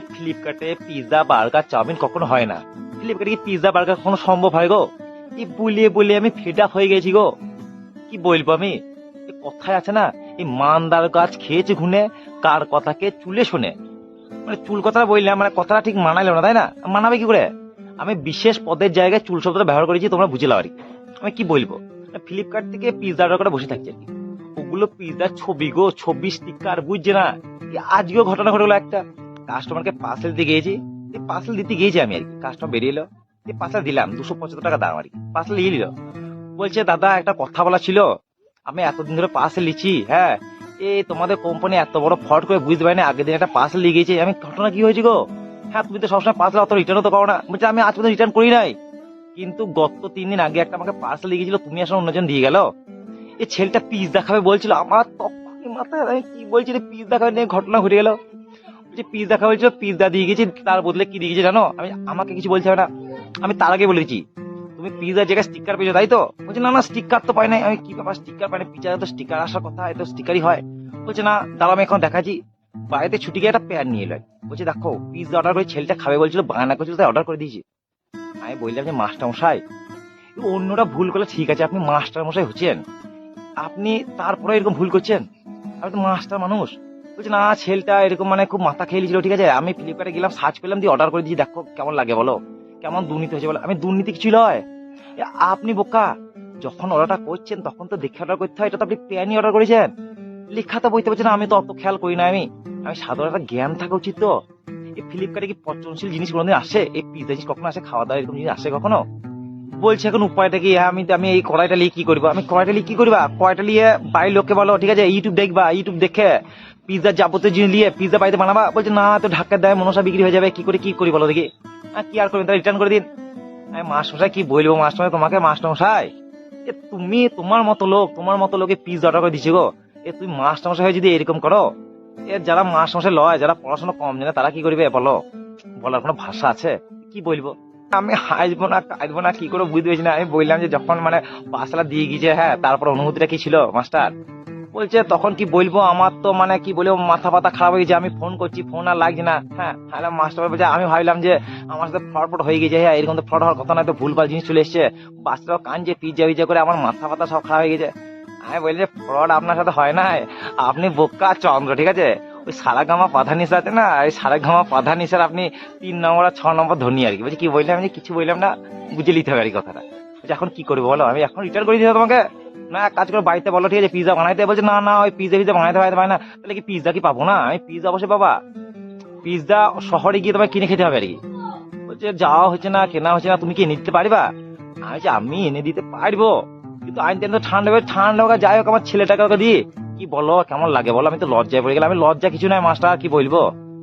যে ফ্লিপকার্টে pizza burger chowmein কখনো হয় না। ফ্লিপকার্টে কি পিৎজা বার্গার কখনো সম্ভব হয় গো? এই বলিয়ে বলিয়ে আমি ফেডা হয়ে গেছি গো। কি বলব আমি? কথায় আছে না, এই মানদার গাছ খেয়েছে ঘুনে, কার কথাকে চুলে শোনে। মানে চুল কথাটা বললাম মানে কথাটা ঠিক মানাইলো না, তাই না? মানাবে কি করে? আমি বিশেষ পদের জায়গায় চুল শব্দটা ব্যবহার করেছি, তোমরা বুঝে আর। আমি কি বলব? ফ্লিপকার্ট থেকে পিৎজা অর্ডার করে বসে থাকছে ওগুলো পিৎজার ছবি গো, ছবি স্টিকার বুঝছে না? আজকেও ঘটনা ঘটে গেলো একটা। কাস্টমারকে পার্সেল দিয়ে গিয়েছি। পার্সেল দিতে গিয়েছি আমি আর কি। কাস্টমার বেরিয়ে এলো। পার্সেল দিলাম, দুশো পঁচাত্তর টাকা দাম আর কি। পার্সেল নিয়ে নিল বলছে, দাদা, একটা কথা বলা ছিল। আমি এতদিন ধরে পার্সেল নিচ্ছি হ্যাঁ? এ, তোমাদের কোম্পানি এত বড় ফট করে বুঝতে পারিনি। আগের দিন একটা পার্সেল দিয়ে গিয়েছি। আমি, ঘটনা কি হয়েছে গো? হ্যাঁ তুমি তো সবসময় পার্সেল অত রিটার্নও তো করো না। বলছে, আমি আজ পর্যন্ত রিটার্ন করি নাই। কিন্তু গত তিন দিন আগে একটা আমাকে পার্সেল দিয়ে গেছিল তুমি আসলে অন্যজন দিয়ে গেল। এই ছেলেটা পিস দেখাবে বলছিল। আমার তখনই মাথায়, আমি কি বলছি? পিস দেখাবে নিয়ে ঘটনা ঘটে গেল। বলছি পিস দেখা হয়েছিল পিৎজা দিয়ে গেছি তার বদলে কি দিয়ে গেছি জানো? আমি আমাকে কিছু বলছে না। আমি তার আগে বলেছি, তুমি পিৎজার জায়গায় স্টিকার পেয়েছ, তাই তো? বলছে, না না স্টিকার তো পাই নাই আমি, কি ব্যাপার স্টিকার পাই না পিৎজা তো স্টিকার আসার কথা এত স্টিকারই হয়। বলছে, না দাঁড়া আমি এখন দেখাচ্ছি। বাড়িতে ছুটি গিয়ে একটা প্যান নিয়ে এলো। বলছে, দেখো পিৎজা অর্ডার করে ছেলেটা খাবে বলছিল বায়না করছিল, তাই অর্ডার করে দিয়েছি। আমি বললাম যে, মাস্টার মশাই অন্যরা ভুল করলে ঠিক আছে, আপনি মাস্টার মশাই হচ্ছেন। আপনি তারপরে এরকম ভুল করছেন? আমি তো মাস্টার মানুষ। বলছে, না, ছেলেটা এরকম মানে খুব মাথা খেয়ে নিয়েছিল ঠিক আছে? আমি ফ্লিপকার্টে গেলাম সার্চ করলাম, দিয়ে অর্ডার করে দিয়েছি, দেখো কেমন লাগে, বলো। কেমন দুর্নীতি হয়েছে, বলো। আমি দুর্নীতি কিছু নয়। আপনি বোকা, যখন অর্ডারটা করছেন, তখন তো দেখে অর্ডার করতে হয়, এটা তো আপনি প্যানই অর্ডার করেছেন। লেখাতে বইতে পারছেন আমি তো অত খেয়াল করি না আমি। আমি সাধারণ একটা জ্ঞান থাকা উচিত তো। এই ফ্লিপকার্টে কি পচনশীল জিনিস কোনোদিন আসে? এই পিজা জিনিস কখনো আসে? খাওয়া দাওয়া এরকম জিনিস আসে কখনো? বলছে এখন উপায়টা কি? হ্যাঁ, আমি আমি এই কড়াইটা নিয়ে কি করব? আমি কড়াইটা নিয়ে কি করবা? কড়াইটা নিয়ে বাড়ির লোককে বলো ঠিক আছে ইউটিউব দেখবা ইউটিউব দেখে পিৎজা যাবতীয় জিনিস নিয়ে পিৎজা বাড়িতে বানাবা। বলছে না তো ঢাকা দেয় মনসা বিক্রি হয়ে যাবে। কি করে কি করি বলো দেখি? হ্যাঁ, কি আর করবেন তাহলে রিটার্ন করে দিন। আমি মাস্টারমশাই কি বলব মাস্টারমশাই তোমাকে মাস্টারমশাই? এ তুমি তোমার মতো লোক তোমার মতো লোকে পিৎজা অর্ডার করে দিচ্ছে গো। এ তুমি মাস্টারমশাই হয়ে যদি এরকম করো এ যারা মাস্টারমশাই লয় যারা পড়াশোনা কম জানে তারা কি করবে বলো? বলার কোনো ভাষা আছে? কি বলব? আমি হাসবো না, কাঁদবো না, কি করে বুঝতে পেরেছি না। আমি বললাম যে যখন মানে পাঁচলা দিয়ে গিয়েছে হ্যাঁ তারপর অনুভূতিটা কি ছিল, মাস্টার? বলছে, তখন কি বলব, আমার তো মানে কি বলব, মাথা পাতা খারাপ হয়ে গেছে, আমি ফোন করছি ফোন আর লাগছে না। হ্যাঁ হ্যালো মাস্টার বলছে, আমি ভাবলাম যে আমার সাথে ফ্রড হয়ে গেছে হ্যাঁ এরকম তো ফ্রড হওয়ার কথা নয়, তো ভুলভাল জিনিস চলে এসছে। বাচ্চারাও কানছে পিজা পিজা করে, আমার মাথা পাতা সব খারাপ হয়ে গেছে। আমি বলি যে, ফ্রড আপনার সাথে হয় না আপনি বোকা, চন্দ্র, ঠিক আছে? ওই সারাগামা পাধানিস আছে না? ওই সারাগামা পাধানিসের আপনি তিন নম্বর আর ছ নম্বর ধনী আর কি। বলছি, কি বললাম যে, কিছু বললাম না, বুঝে নিতে হবে আর কথাটা। বলছি, এখন কি করব বলো? আমি এখন রিটার্ন করে দিতে তোমাকে। না কাজ করে, বাড়িতে বলো, ঠিক আছে পিজা বানাইতে বলছে, না না, ওই পিজা পিজা বানাইতে বানাইতে পারে না। তাহলে কি পিজা কি পাবো না? আমি পিজা অবশ্যই পাবা। পিজা শহরে গিয়ে তোমায় কিনে খেতে হবে আর কি। বলছে, যাওয়া হচ্ছে না, কেনা হচ্ছে না, তুমি কি এনে দিতে পারবা? আমি আমি এনে দিতে পারব। কিন্তু আইন তো ঠান্ডা হবে ঠান্ডা হোক যাই হোক, আমার ছেলেটাকে ওকে দিয়ে কি বলো? কেমন লাগে বলো? আমি তো লজ্জায় পড়ে গেলাম। আমি লজ্জা কিছু নাই, মাস্টার, কি বলব?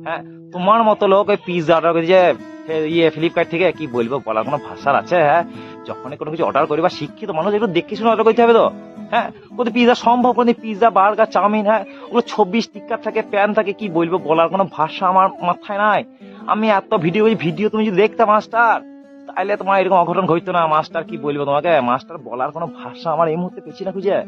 হ্যাঁ তোমার মতো লোক ওই পিৎজা অর্ডার করে ফে- ইয়ে ফ্লিপকার্ট থেকে, কি বলব? বলার কোনো ভাষার আছে হ্যাঁ? যখনই কোনো কিছু অর্ডার করি বা শিক্ষিত মানুষ, একটু দেখে শুনে অর্ডার করতে হবে তো হ্যাঁ? কোনো পিৎজা সম্ভব কোনো পিৎজা বার্গার চাউমিন হ্যাঁ? ওগুলো ছব্বিশ টিক্কার থাকে প্যান থাকে, কি বলব? বলার কোনো ভাষা আমার মাথায় নাই। আমি এত ভিডিও করি ভিডিও তুমি যদি দেখতে, মাস্টার তাহলে তোমার এরকম অঘটন ঘটতো না, মাস্টার, কি বলব তোমাকে? মাস্টার, বলার কোনো ভাষা আমার এই মুহূর্তে পেছি না খুঁজে।